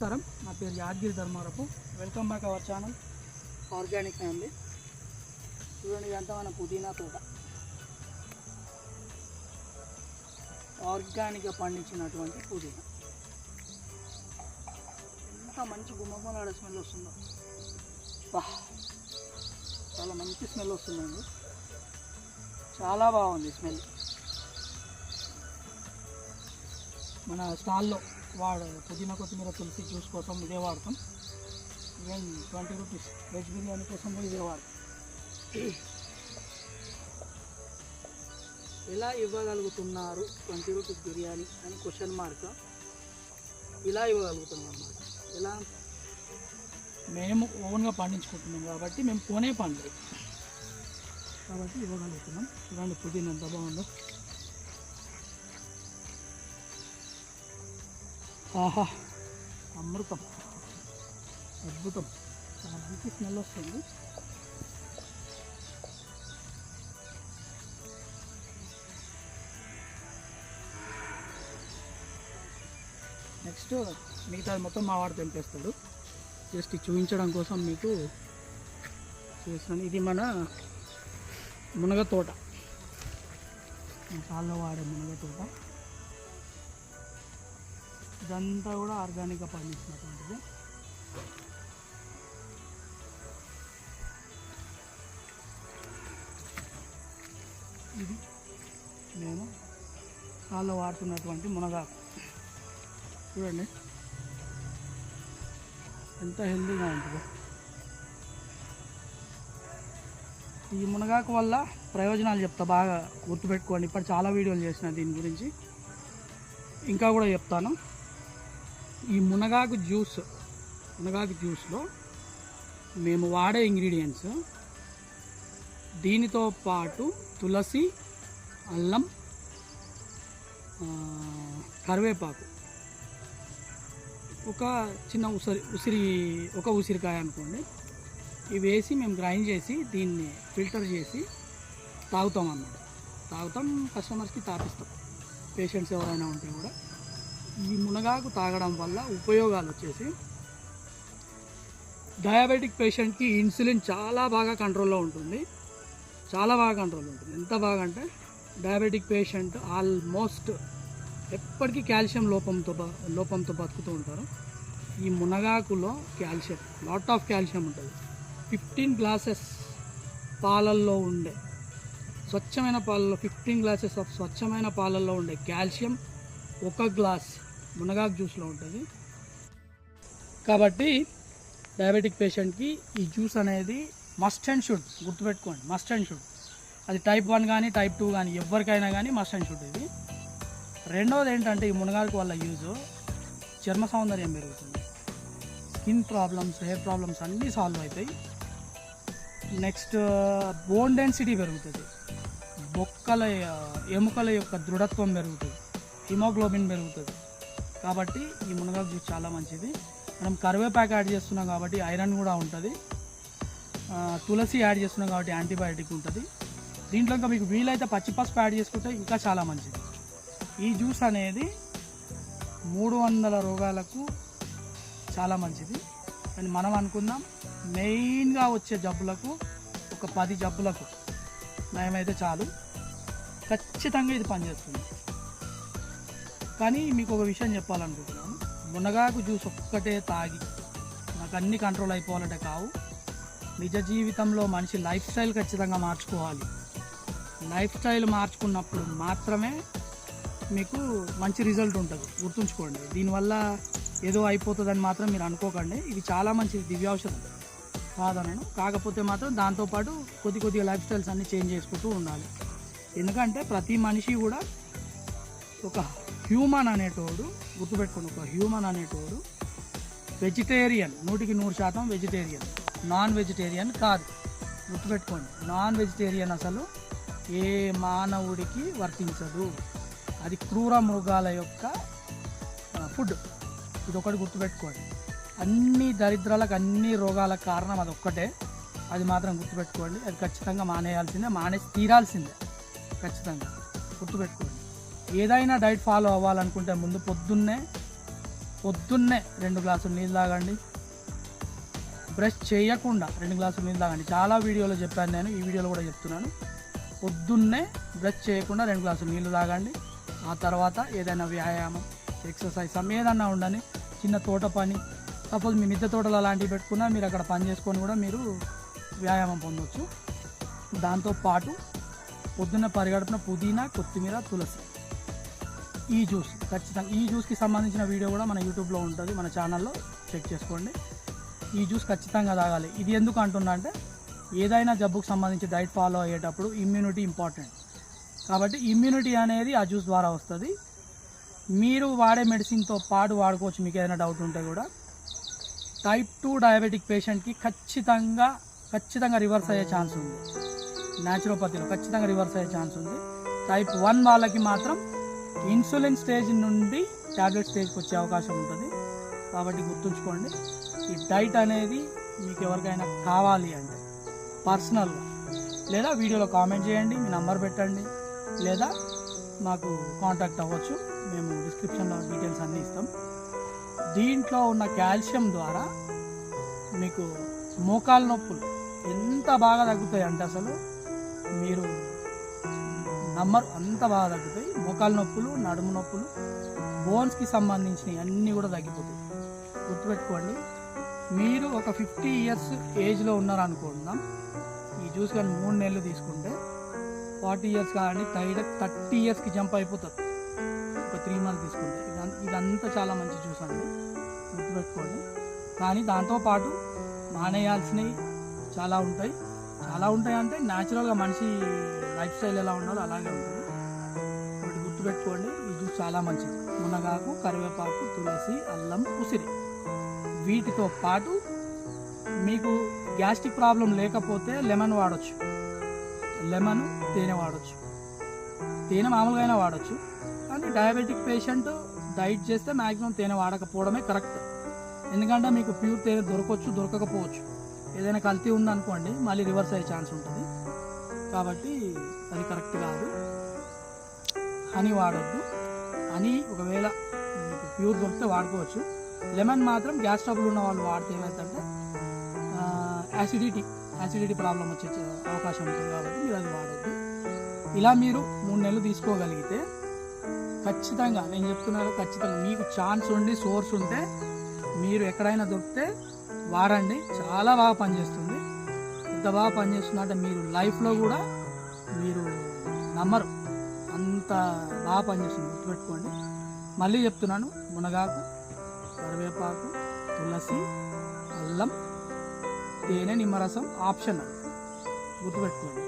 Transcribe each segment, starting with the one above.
నమస్కారం. నా పేరు Yadagiri Dharmarapu. Welcome back our channel organic family చూడండి ఇదంతా మన పుదీనా తోట. ఆర్గానిక్గా పండించినటువంటి పుదీనా. ఎంత మంచి గుమ్మగుమ్మలాడే స్మెల్ వస్తుందో. బా చాలా మంచి స్మెల్ వస్తుందండి. చాలా బాగుంది స్మెల్ మన స్టాల్లో వాడు పుదీనా కొత్తిమీర తులసి జ్యూస్ కోసం ఇదే వాడతాం even twenty rupees veg biryani కోసం కూడా ఇదే వాడతాం ఎలా ఇవ్వగలుగుతున్నారు ట్వంటీ రూపీస్ బిర్యానీ అని క్వశ్చన్ మార్క్ ఇలా ఇవ్వగలుగుతున్నాం అన్నమాట. ఎలా? మేము ఓన్గా పండించుకుంటున్నాం కాబట్టి మేము కొనే పండు కాబట్టి ఇవ్వగలుగుతున్నాం. చూడండి పుదీనా ఎంత బాగుందో. ఆహా. అమృతం. అద్భుతం. చాలా మంచి స్మెల్ వస్తుంది. నెక్స్ట్ మిగతా మొత్తం మా వాడు తెంపేస్తాడు. జస్ట్ చూపించడం కోసం మీకు చూస్తాను. ఇది మన మునగ తోట. మసాల్లో వాడే మునగ తోట. ఇదంతా కూడా ఆర్గానిక్గా పండించినటువంటిది. ఇది నేను చాలా వాడుతున్నటువంటి మునగాకు. చూడండి. ఎంత హెల్తీగా ఉంటుందో. ఈ మునగాకు వల్ల ప్రయోజనాలు చెప్తా బాగా గుర్తుపెట్టుకోండి. ఇప్పుడు చాలా వీడియోలు చేసిన దీని గురించి. ఇంకా కూడా చెప్తాను. ఈ మునగాకు జ్యూస్ మునగాకు జ్యూస్లో మేము వాడే ఇంగ్రీడియంట్స్ దీనితో పాటు తులసి అల్లం కరివేపాకు. ఒక చిన్న ఉసిరి ఉసిరి ఒక ఉసిరికాయ అనుకోండి. ఇవి వేసి మేము గ్రైండ్ చేసి దీన్ని ఫిల్టర్ చేసి తాగుతాం అన్నమాట. తాగుతాం కస్టమర్స్కి తాపిస్తాం. పేషెంట్స్ ఎవరైనా ఉంటే కూడా. ఈ మునగాకు తాగడం వల్ల ఉపయోగాలు వచ్చేసి డయాబెటిక్ పేషెంట్కి ఇన్సులిన్ చాలా బాగా కంట్రోల్లో ఉంటుంది. చాలా బాగా కంట్రోల్ ఉంటుంది. ఎంత బాగా అంటే డయాబెటిక్ పేషెంట్ ఆల్మోస్ట్ ఎప్పటికీ కాల్షియం లోపంతో లోపంతో బతుకుతూ ఉంటారు. ఈ మునగాకులో కాల్షియం లాట్ ఆఫ్ కాల్షియం ఉంటుంది. ఫిఫ్టీన్ గ్లాసెస్ పాలల్లో ఉండే స్వచ్ఛమైన పాలలో ఫిఫ్టీన్ గ్లాసెస్ ఆఫ్ స్వచ్ఛమైన పాలల్లో ఉండే కాల్షియం ఒక గ్లాస్ మునగాకు జ్యూస్లో ఉంటుంది. కాబట్టి డయాబెటిక్ పేషెంట్కి ఈ జ్యూస్ అనేది మస్ట్ అండ్ షుడ్ గుర్తుపెట్టుకోండి. మస్ట్ అండ్ షుడ్ అది టైప్ వన్ కానీ టైప్ టూ కానీ ఎవరికైనా కానీ మస్ట్ అండ్ షుడ్ ఇది. రెండవది ఏంటంటే ఈ మునగాకు వల్ల యూజ్ చర్మ సౌందర్యం పెరుగుతుంది. స్కిన్ ప్రాబ్లమ్స్ హెయిర్ ప్రాబ్లమ్స్ అన్నీ సాల్వ్ అవుతాయి. నెక్స్ట్ బోన్ డెన్సిటీ పెరుగుతుంది. బొక్కల ఎముకల యొక్క దృఢత్వం పెరుగుతుంది. హిమోగ్లోబిన్ పెరుగుతుంది. కాబట్టి ఈ మునగాకు జ్యూస్ చాలా మంచిది. మనం కరివేపాకు యాడ్ చేస్తున్నాం కాబట్టి ఐరన్ కూడా ఉంటుంది. తులసి యాడ్ చేస్తున్నాం కాబట్టి యాంటీబయాటిక్ ఉంటుంది. దీంట్లో ఇంకా మీకు వీలైతే పచ్చి పసుపు యాడ్ చేసుకుంటే ఇంకా చాలా మంచిది. ఈ జ్యూస్ అనేది మూడు వందల రోగాలకు చాలా మంచిది. అని మనం అనుకుందాం మెయిన్గా వచ్చే జబ్బులకు ఒక పది జబ్బులకు నయమైతే చాలు. ఖచ్చితంగా ఇది పనిచేస్తుంది. కానీ మీకు ఒక విషయం చెప్పాలనుకుంటున్నాను. మునగాకు జ్యూస్ ఒక్కటే తాగి నాకు అన్ని కంట్రోల్ అయిపోవాలంటే కావు. నిజ జీవితంలో మనిషి లైఫ్ స్టైల్ ఖచ్చితంగా మార్చుకోవాలి. లైఫ్ స్టైల్ మార్చుకున్నప్పుడు మాత్రమే మీకు మంచి రిజల్ట్ ఉంటుంది. గుర్తుంచుకోండి. దీనివల్ల ఏదో అయిపోతుందని మాత్రం మీరు అనుకోకండి. ఇది చాలా మంచిది. దివ్యౌషధం కాదనను కాకపోతే మాత్రం దాంతోపాటు కొద్ది కొద్దిగా లైఫ్ స్టైల్స్ అన్నీ చేంజ్ చేసుకుంటూ ఉండాలి. ఎందుకంటే ప్రతి మనిషి కూడా ఒక హ్యూమన్ అనేటోడు గుర్తుపెట్టుకోండి ఒక హ్యూమన్ అనేటోడు వెజిటేరియన్ నూటికి నూరు శాతం వెజిటేరియన్ నాన్ వెజిటేరియన్ కాదు. గుర్తుపెట్టుకోండి నాన్ వెజిటేరియన్ అసలు ఏ మానవుడికి వర్తించదు. అది క్రూర మృగాల యొక్క ఫుడ్ ఇది ఒకటి గుర్తుపెట్టుకోండి. అన్ని దరిద్రాలకు అన్ని రోగాలకు కారణం అది ఒక్కటే అది మాత్రం గుర్తుపెట్టుకోండి. అది ఖచ్చితంగా మానేయాల్సిందే మానేసి తీరాల్సిందే. ఖచ్చితంగా. గుర్తుపెట్టుకోండి. ఏదైనా డైట్ ఫాలో అవ్వాలనుకుంటే ముందు పొద్దున్నే పొద్దున్నే రెండు గ్లాసులు నీళ్ళు తాగండి. బ్రష్ చేయకుండా రెండు గ్లాసులు నీళ్ళు తాగండి. చాలా వీడియోలో చెప్పాను నేను ఈ వీడియోలో కూడా చెప్తున్నాను. పొద్దున్నే బ్రష్ చేయకుండా రెండు గ్లాసులు నీళ్ళు తాగండి. ఆ తర్వాత ఏదైనా వ్యాయామం ఎక్సర్సైజ్ ఏదన్నా ఉండని చిన్న తోట పని సపోజ్ మీ మిద్దె తోటలు అలాంటివి పెట్టుకున్నా మీరు అక్కడ పని చేసుకొని కూడా మీరు వ్యాయామం పొందవచ్చు దాంతో పాటు పొద్దున్న పరిగడుపున పుదీనా కొత్తిమీర తులసి. ఈ జ్యూస్ ఖచ్చితంగా. ఈ జ్యూస్కి సంబంధించిన వీడియో కూడా మన యూట్యూబ్లో ఉంటుంది. మన ఛానల్లో చెక్ చేసుకోండి. ఈ జ్యూస్ ఖచ్చితంగా తాగాలి. ఇది ఎందుకు అంటున్నా అంటే ఏదైనా జబ్బుకు సంబంధించి డైట్ ఫాలో అయ్యేటప్పుడు ఇమ్యూనిటీ ఇంపార్టెంట్. కాబట్టి ఇమ్యూనిటీ అనేది ఆ జ్యూస్ ద్వారా వస్తుంది. మీరు వాడే మెడిసిన్తో పాటు వాడుకోవచ్చు. మీకు ఏదైనా డౌట్ ఉంటే కూడా. టైప్ టూ డయాబెటిక్ పేషెంట్కి ఖచ్చితంగా ఖచ్చితంగా రివర్స్ అయ్యే ఛాన్స్ ఉంది. న్యాచురోపతిలో ఖచ్చితంగా రివర్స్ అయ్యే ఛాన్స్ ఉంది. టైప్ వన్ వాళ్ళకి మాత్రం ఇన్సులిన్ స్టేజ్ నుండి ట్యాబ్లెట్ స్టేజ్కి వచ్చే అవకాశం ఉంటుంది. కాబట్టి గుర్తుంచుకోండి ఈ డైట్ అనేది మీకు ఎవరికైనా కావాలి అంటే పర్సనల్గా లేదా వీడియోలో కామెంట్ చేయండి మీ నంబర్ పెట్టండి లేదా మాకు కాంటాక్ట్ అవ్వచ్చు. మేము డిస్క్రిప్షన్లో డీటెయిల్స్ అన్నీ ఇస్తాం. దీంట్లో ఉన్న కాల్షియం ద్వారా మీకు మోకాలు నొప్పులు ఎంత బాగా తగ్గుతాయి అంటే అసలు మీరు నమ్మరు అంత బాగా తగ్గుతాయి మోకాలు నొప్పులు నడుము నొప్పులు బోన్స్కి సంబంధించినవి అన్నీ కూడా తగ్గిపోతాయి. గుర్తుపెట్టుకోండి మీరు ఒక ఫిఫ్టీ ఇయర్స్ ఏజ్లో ఉన్నారనుకుందాం. ఈ జ్యూస్ కానీ మూడు నెలలు తీసుకుంటే ఫార్టీ ఇయర్స్ కానీ టైడ్ థర్టీ ఇయర్స్కి జంప్ అయిపోతుంది ఒక త్రీ మంత్స్ తీసుకుంటే. ఇదంతా చాలా మంచి జ్యూస్ అండి. గుర్తుపెట్టుకోండి. కానీ దాంతోపాటు మానేయాల్సినవి చాలా ఉంటాయి. చాలా ఉంటాయి అంటే న్యాచురల్గా మనిషి లైఫ్ స్టైల్ ఎలా ఉండాలో అలాగే ఉంటుంది. ఒకటి గుర్తుపెట్టుకోండి ఈ జ్యూస్ చాలా మంచిది. మునగాకు కరివేపాకు తులసి అల్లం ఉసిరి. వీటితో పాటు మీకు గ్యాస్ట్రిక్ ప్రాబ్లం లేకపోతే లెమన్ వాడచ్చు. లెమన్ తేనె వాడచ్చు. తేనె మామూలుగా అయినా వాడచ్చు. కానీ డయాబెటిక్ పేషెంట్ డైట్ చేస్తే మ్యాక్సిమం తేనె వాడకపోవడమే కరెక్ట్. ఎందుకంటే మీకు ప్యూర్ తేనె దొరకవచ్చు దొరకకపోవచ్చు. ఏదైనా కల్తీ ఉందనుకోండి మళ్ళీ రివర్స్ అయ్యే ఛాన్స్ ఉంటుంది. కాబట్టి అది కరెక్ట్ కాదు. హనీ వాడొద్దు. హనీ ఒకవేళ ప్యూర్ దొరికితే వాడుకోవచ్చు. లెమన్ మాత్రం గ్యాస్ ట్రబుల్ ఉన్న వాళ్ళు వాడితే ఏమవుతుందంటే యాసిడిటీ యాసిడిటీ ప్రాబ్లం వచ్చే అవకాశం ఉంటుంది కాబట్టి మీరు అది వాడద్దు. ఇలా మీరు మూడు నెలలు తీసుకోగలిగితే ఖచ్చితంగా నేను చెప్తున్నాను ఖచ్చితంగా మీకు ఛాన్స్ ఉండి సోర్స్ ఉంటే మీరు ఎక్కడైనా దొరికితే వాడండి. చాలా బాగా పనిచేస్తుంది. ఎంత బాగా పనిచేస్తుంది అంటే మీరు లైఫ్లో కూడా మీరు నమ్మరు. అంత బాగా పనిచేస్తుంది. గుర్తుపెట్టుకోండి. మళ్ళీ చెప్తున్నాను. మునగాకు కరివేపాకు తులసి అల్లం తేనె నిమ్మరసం ఆప్షన్. అది గుర్తుపెట్టుకోండి.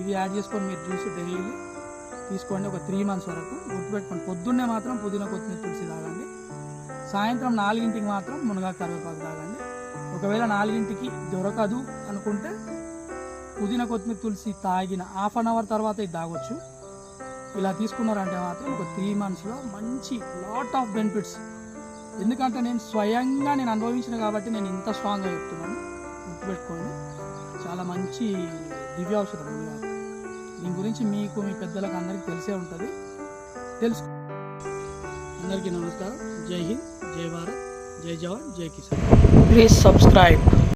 ఇది యాడ్ చేసుకొని మీరు జ్యూస్ డైలీ తీసుకోండి ఒక త్రీ మంత్స్ వరకు. గుర్తుపెట్టుకోండి. పొద్దున్నే మాత్రం పుదీనా కొత్తిమీర తులసి తాగండి. సాయంత్రం నాలుగింటికి మాత్రం మునగా కరివేపాకు తాగండి. ఒకవేళ నాలుగింటికి దొరకదు అనుకుంటే పుదీనా కొత్తిమీర తులసి తాగిన హాఫ్ అన్ అవర్ తర్వాత ఇది తాగొచ్చు. ఇలా తీసుకున్నారంటే మాత్రం ఒక త్రీ మంత్స్లో మంచి లాట్ ఆఫ్ బెనిఫిట్స్ ఎందుకంటే నేను స్వయంగా నేను అనుభవించిన కాబట్టి నేను ఇంత స్ట్రాంగ్గా చెప్తున్నాను. గుర్తుపెట్టుకోండి. చాలా మంచి దివ్య ఔషధం దీని గురించి మీకు మీ పెద్దలకు అందరికీ తెలిసే ఉంటుంది. తెలుసు. అందరికీ నమస్కారం. జై హింద్ జై భారత్ జై జవాన్ జై కిసాన్. Please subscribe